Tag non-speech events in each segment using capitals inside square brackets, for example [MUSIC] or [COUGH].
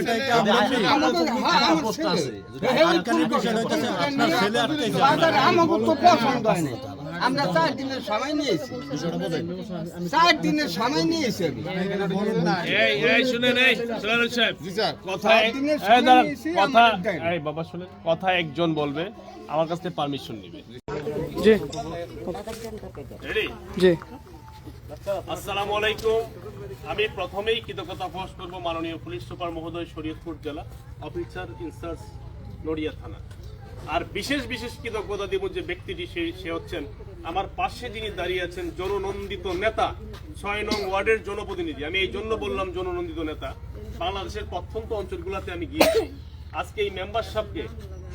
বিষয়টা এটা আমরা আমাদের- হ্যাঁ, একটা আমার প্রশ্ন আছে। যদি এই আরেকখানে ঠিক বিষয় হইতেছে, আপনার ছেলে আটকাইছে বাজারে তো পছন্দ হয় না। আমরা চার দিনের সময় নিয়েছি। চার দিনের সময় নিয়েছি কথা একজন বলবে আমার কাছ থেকে পারমিশন নেবে। জি। জি। আসসালামু আলাইকুম। আমি প্রথমেই কৃতজ্ঞতা প্রকাশ করব মাননীয় পুলিশ সুপার মহোদয় শরীয়তপুর জেলা অফিসার ইনচার্জ নড়িয়া থানা। আর বিশেষ বিশেষ কৃতজ্ঞতা দিব যে ব্যক্তিটি সে সে হচ্ছেন আমার পাশে যিনি দাঁড়িয়ে আছেন জননন্দিত নেতা, ছয় নং ওয়ার্ডের জনপ্রতিনিধি। আমি এই জন্য বললাম জননন্দিত নেতা, বাংলাদেশের প্রত্যন্ত অঞ্চলগুলোতে আমি গিয়েছি। আজকে এই মেম্বার সাহেবকে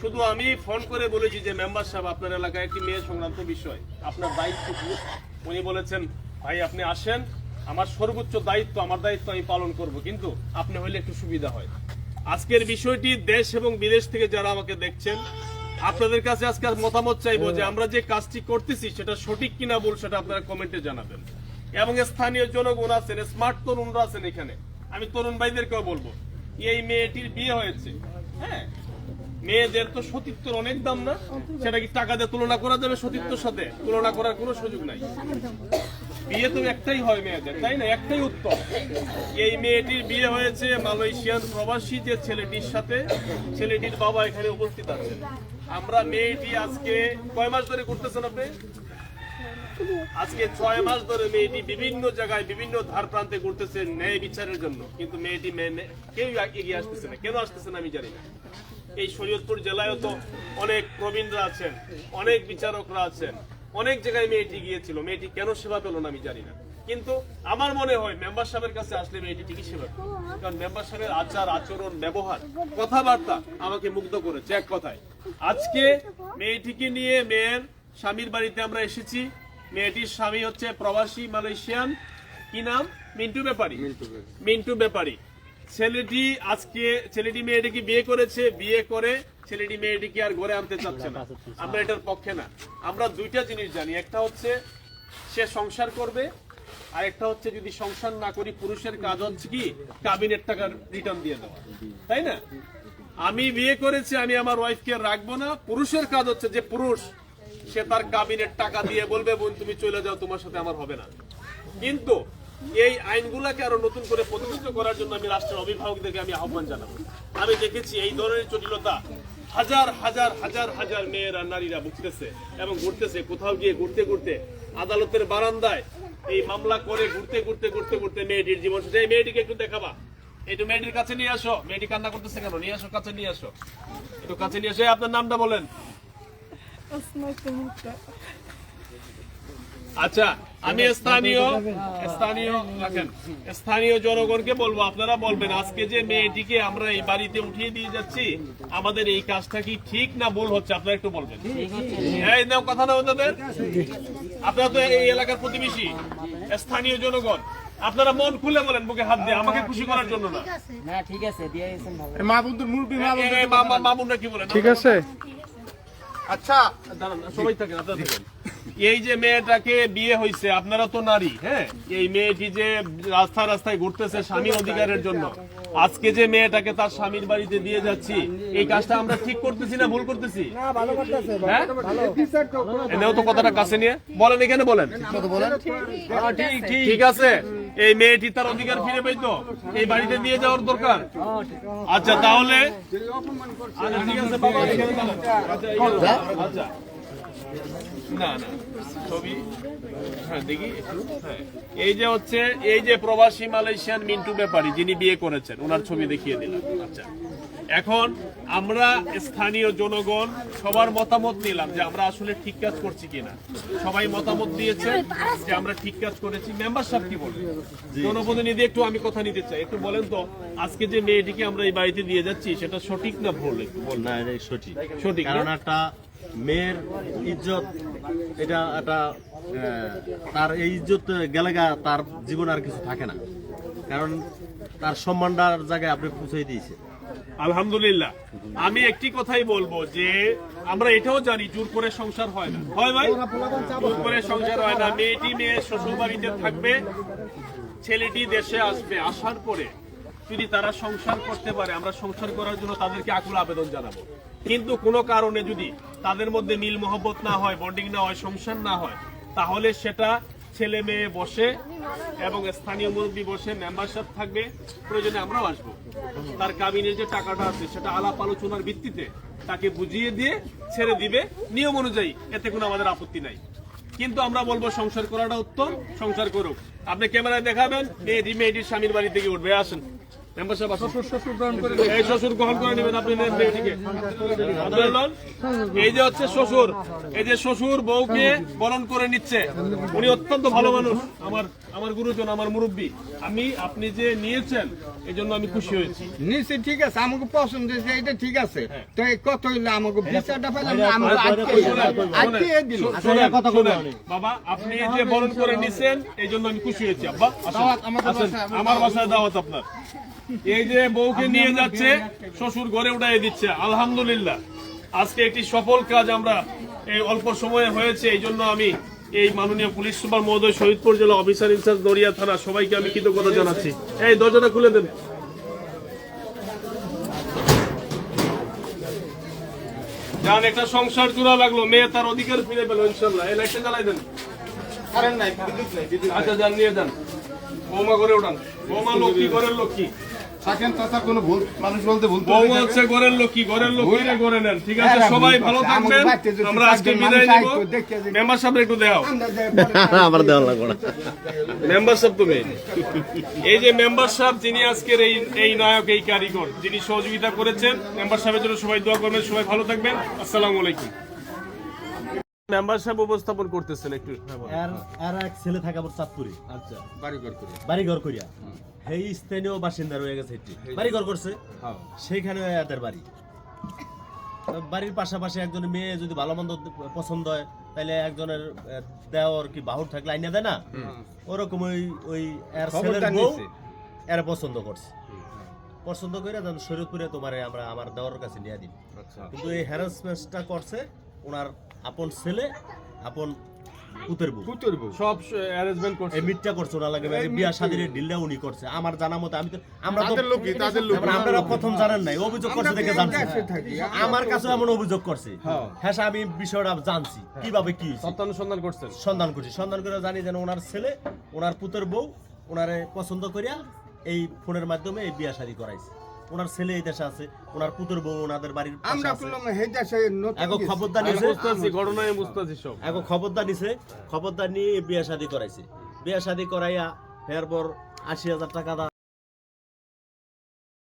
শুধু আমি ফোন করে বলেছি যে মেম্বার সাহেব, আপনার এলাকায় একটি মেয়ে সংক্রান্ত বিষয়, আপনার দায়িত্ব উনি বলেছেন, ভাই, আপনি আসেন আমার সর্বোচ্চ দায়িত্ব আমার দায়িত্ব আমি পালন করব কিন্তু আপনি হইলে একটু সুবিধা হয়। আজকের বিষয়টি দেশ এবং বিদেশ থেকে যারা আমাকে দেখছেন আপনাদের কাছে আজকে মতামত চাইব যে আমরা যে কাজটি করতেছি সেটা সঠিক কিনা বল সেটা আপনারা কমেন্টে জানাবেন। এবং স্থানীয় জনগণ আছেন স্মার্ট তরুণরা আছেন এখানে। আমি তরুণ ভাইদেরকেও বলব এই মেয়েটির বিয়ে হয়েছে হ্যাঁ? মেয়েদের তো সতীত্বর অনেক দাম না সেটা কি টাকা দিয়ে তুলনা করা যাবে সতীত্বর সাথে? তুলনা করার কোনো সুযোগ নাই। বিয়ে তো একটাই হয় মেয়েদের, তাই না? একটাই উত্তর এই মেয়েটির বিয়ে হয়েছে মালয়েশিয়ান প্রবাসী যে ছেলেটির সাথে। ছেলেটির বাবা এখানে উপস্থিত আছেন আমরা মেয়েটি আজকে কয় মাস ধরে করতেছেন আপনি? আজকে ছয় মাস ধরে মেয়েটি বিভিন্ন জায়গায় বিভিন্ন ধার প্রান্তে ঘুরতেছে ন্যায় বিচারের জন্য। কিন্তু মেয়েটি মেনে কেউ এগিয়ে আসতেছে না। কেন আসতেছে না আমি জানি না। এই শরীয়তপুর জেলায়ও তো অনেক প্রবীণরা আছেন, অনেক বিচারকরা আছেন। অনেক জায়গায় মেয়েটি গিয়েছিল মেয়েটি কেন সেবা পেল না আমি জানি না। কিন্তু আমার মনে হয় মেম্বার সাহেবের কাছে আসলে মেয়েটি ঠিকই সেবা কারণ মেম্বার সাহেবের আচার আচরণ ব্যবহার কথাবার্তা আমাকে মুগ্ধ করেছে এক কথায়। আজকে মেয়েটিকে নিয়ে মেয়ের স্বামীর বাড়িতে আমরা এসেছি। মেয়েটির স্বামী হচ্ছে প্রবাসী মালয়েশিয়ান। কি নাম? মিন্টু ব্যাপারী। মিন্টু ব্যাপারী। ছেলেটি আজকে, ছেলেটি মেয়েটিকে বিয়ে করেছে? বিয়ে করে ছেলেটি মেয়েটিকে আর ঘরে আনতে চাচ্ছে না। আমরা এটার পক্ষে না। আমরা দুইটা জিনিস জানি। একটা হচ্ছে, সে সংসার করবে, আর একটা হচ্ছে যদি সংসার না করি, পুরুষের কাজ হচ্ছে কি? কাবিনের টাকার রিটার্ন দিয়ে দেওয়া। তাই না? আমি বিয়ে করেছি, আমি আমার ওয়াইফকে রাখব না। পুরুষের কাজ হচ্ছে যে পুরুষ, সে তার কাবিনের টাকা দিয়ে বলবে, বোন, তুমি চলে যাও, তোমার সাথে আমার হবে না। কিন্তু এই আইনগুলাকে আরও নতুন করে প্রতিষ্ঠিত করার জন্য আমি রাষ্ট্রের অভিভাবকদেরকে আমি আহ্বান জানাব। আমি দেখেছি এই ধরনের জটিলতা হাজার হাজার হাজার হাজার মেয়েরা নারীরা ভুগতেছে এবং ঘুরতেছে কোথাও গিয়ে ঘুরতে ঘুরতে আদালতের বারান্দায় এই মামলা করে ঘুরতে ঘুরতে ঘুরতে ঘুরতে মেয়েটির জীবন। এই মেয়েটিকে একটু দেখাবা। একটু মেয়েটির কাছে নিয়ে আসো। মেয়েটি কান্না করতেছে কেন? নিয়ে আসো কাছে নিয়ে আসো। একটু কাছে নিয়ে আসো আপনার নামটা বলেন। আচ্ছা আমি স্থানীয় স্থানীয় রাখেন স্থানীয় জনগণকে বলব আপনারা বলবেন আজকে যে মেয়েটিকে আমরা এই বাড়িতে উঠিয়ে দিয়ে যাচ্ছি আমাদের এই কাজটা কি ঠিক না ভুল হচ্ছে? আপনারা একটু বলবেন। এই নাও কথা না তাদের আপনারা তো এই এলাকার প্রতিবেশী স্থানীয় জনগণ। আপনারা মন খুলে বলেন বুকে হাত দিয়ে আমাকে খুশি করার জন্য না। না ঠিক আছে দিয়ে গেছেন ভালো এই- এই মা- মা- মামুনরা কি বলেন? ঠিক আছে। আচ্ছা দাঁড়ান, সবাই থাকেন আপনারা থাকেন। এই যে মেয়েটাকে বিয়ে হয়েছে আপনারা তো নারী হ্যাঁ? এই মেয়েটি যে রাস্তায় রাস্তায় ঘুরতেছে স্বামীর অধিকারের জন্য আজকে যে মেয়েটাকে তার স্বামীর বাড়িতে দিয়ে যাচ্ছি এই কাজটা আমরা ঠিক করতেছি না ভুল করতেছি? হ্যাঁ? এনেও তো কথাটা কাছে নিয়ে। বলেন এখানে বলেন। ঠিক আছে। এই মেয়েটি তার অধিকার ফিরে পাইতো। এই বাড়িতে দিয়ে যাওয়ার দরকার। আচ্ছা তাহলে আচ্ছা, ঠিক আছে বাবা। আচ্ছা, দাঁড়ান। আচ্ছা। না না ছবি হ্যাঁ দেখি একটু হ্যাঁ। এই যে হচ্ছে এই যে প্রবাসী মালয়েশিয়ান মিন্টু ব্যাপারী যিনি বিয়ে করেছেন ওনার ছবি দেখিয়ে দিলাম। আচ্ছা। এখন আমরা স্থানীয় জনগণ সবার মতামত নিলাম যে আমরা আসলে ঠিক কাজ করছি কিনা। সবাই মতামত দিয়েছে যে আমরা ঠিক কাজ করেছি। মেম্বার সাহেব কি বলবেন জনপ্রতিনিধি একটু আমি কথা নিতে চাই। একটু বলেন তো আজকে যে মেয়েটিকে আমরা এই বাড়িতে দিয়ে যাচ্ছি সেটা সঠিক না ভুল? একটু বলুন। না সঠিক সঠিক কারণ একটা মেয়ের ইজ্জত, এটা একটা তার এই ইজ্জত গেলে গা তার জীবন আর কিছু থাকে না। কারণ তার সম্মানটার জায়গায় আপনি পৌঁছে দিয়েছে। আলহামদুলিল্লাহ। আমি একটি কথাই বলব যে, আমরা এটাও জানি, জোর করে সংসার হয় না। হয় ভাই? জোর করে সংসার হয় না। মেয়েটি মেয়ে শ্বশুর বাড়িতে থাকবে, ছেলেটি দেশে আসবে। আসার পরে যদি তারা সংসার করতে পারে, আমরা সংসার করার জন্য তাদেরকে আকুল আবেদন জানাব। কিন্তু কোনো কারণে যদি তাদের মধ্যে মিল মহব্বত না হয়, বন্ডিং না হয়, সংসার না হয়, তাহলে সেটা ছেলে মেয়ে বসে এবং স্থানীয় মুরব্বী বসে মেম্বারশিপ থাকবে, প্রয়োজনে আমরাও আসব। তার কাবিনের যে টাকাটা আছে, সেটা আলাপ আলোচনার ভিত্তিতে তাকে বুঝিয়ে দিয়ে ছেড়ে দিবে। নিয়ম অনুযায়ী, এতে কোনো আমাদের আপত্তি নাই। কিন্তু আমরা বলব, সংসার করাটা উত্তম, সংসার করুক। আপনি ক্যামেরায় দেখাবেন মেয়েটি মেয়েটির স্বামীর বাড়ি থেকে উঠবে, আসেন। মেম্বার সাহেব এই শ্বশুর গ্রহণ করে নেবেন আপনি নেন মেয়েটিকে আব্দুল আলম, এই যে হচ্ছে শ্বশুর এই যে শ্বশুর বউকে বরণ করে নিচ্ছে। উনি অত্যন্ত ভালো মানুষ। আমার আমার গুরুজন আমার মুরব্বী। আমি আপনি যে নিয়েছেন এই জন্য আমি খুশি হয়েছি। নিশ্চয় ঠিক আছে আমাকে পছন্দ হয়েছে এটা ঠিক আছে। তো কত হইলে আমাকে? বিচারটা পেলাম। বাবা আপনি যে বরণ করে নিছেন এই জন্য আমি খুশি হয়েছি। আব্বা। আমার বাসায় দাওয়াত আপনার। এই যে বউকে নিয়ে যাচ্ছে শ্বশুর ঘরে উঠাই দিচ্ছে। আলহামদুলিল্লাহ। আজকে একটি সফল কাজ আমরা এই অল্প সময়ে হয়েছে এই জন্য আমি এই মাননীয় পুলিশ সুপার মহোদয় শহীদপুর জেলা অফিসার ইনচার্জ দরিয়া থানা সবাইকে আমি কৃতজ্ঞতা জানাচ্ছি। এই দরজাটা খুলে দেন। যান একটা সংসার চূড়া লাগল মেয়ে তার অধিকার ফিরে পেল ইনশাল্লাহ এই লাইটটা জ্বালাই দেন। আচ্ছা যান নিয়ে যান। বৌমা করে উঠান। বৌমা লক্ষ্মী ঘরের লক্ষ্মী থাকেন কোনো ভুল মানুষ বলতে ভুল হচ্ছে ঘরের লক্ষ্মী ঘরের লক্ষ্মী রে ঘরে নেন? ঠিক আছে সবাই ভালো থাকবেন। আমরা আজকে বিদায় নিব। মেম্বার সাহেব একটু দেখাও আমার [LAUGHS] দেওয়া লাগবে না। মেম্বার সাহেব তুমি। এই যে মেম্বার সাহেব যিনি আজকের এই এই নায়ক এই কারিগর যিনি সহযোগিতা করেছেন মেম্বার সাহেবের জন্য সবাই দোয়া করবেন সবাই ভালো থাকবেন। আসসালামু আলাইকুম। মেম্বার সাহেব উপস্থাপন করতেছেন একটু। হ্যাঁ, আর এক ছেলে থাকে চাঁদপুরে। আচ্ছা বাড়ি ঘর করে বাড়ি ঘর করিয়া সেই স্থানীয় বাসিন্দা রয়ে গেছে এটি। বাড়ি ঘর করছে। হ্যাঁ। সেইখানে এদের বাড়ি। বাড়ির পাশাপাশি একজনের মেয়ে যদি ভালো মন্দ পছন্দ হয় তাহলে একজনের দেওয়ার কি বাহুর থাকলে আইনা দেয় না? ওরকম ওই ওই এর ছেলের বউ এর পছন্দ করছে। পছন্দ করে যেন শরীরপুরে তোমারে আমরা আমার দেওয়ার কাছে নিয়ে দিই আচ্ছা। কিন্তু এই হ্যারাসমেন্টটা করছে ওনার আপন ছেলে আপন পুতের বউ। পুতুর বউ। সব অ্যারেঞ্জমেন্ট করছে। এই করছে লাগে মানে বিয়া শাদির ডিলটা উনি করছে। আমার জানা মতো আমি তো আমরা তাদের লোকই তাদের লোক আপনারা প্রথম জানেন নাই অভিযোগ করছে দেখে জানছি। আমার কাছে এমন অভিযোগ করছে। হ্যাঁ। হ্যাঁ আমি বিষয়টা জানছি। কীভাবে কি হয়েছে। সত্যানুসন্ধান করছেন? সন্ধান করছি। সন্ধান করে জানি যেন ওনার ছেলে ওনার পুতের বউ ওনারে পছন্দ করিয়া এই ফোনের মাধ্যমে এই বিয়া শাদী করাইছে। ওনার ছেলে এই দেশে আছে ওনার পুতুর বউ ওনাদের বাড়ির আমরা বললাম হে দেশে এখন। খবরদার নিছে। বুঝতে ঘটনায় বুঝতে সব। এখন খবরদার নিছে খবরদার নিয়ে বিয়া শাদী করাইছে। বিয়া শাদী করাইয়া এরপর আশি হাজার টাকা দা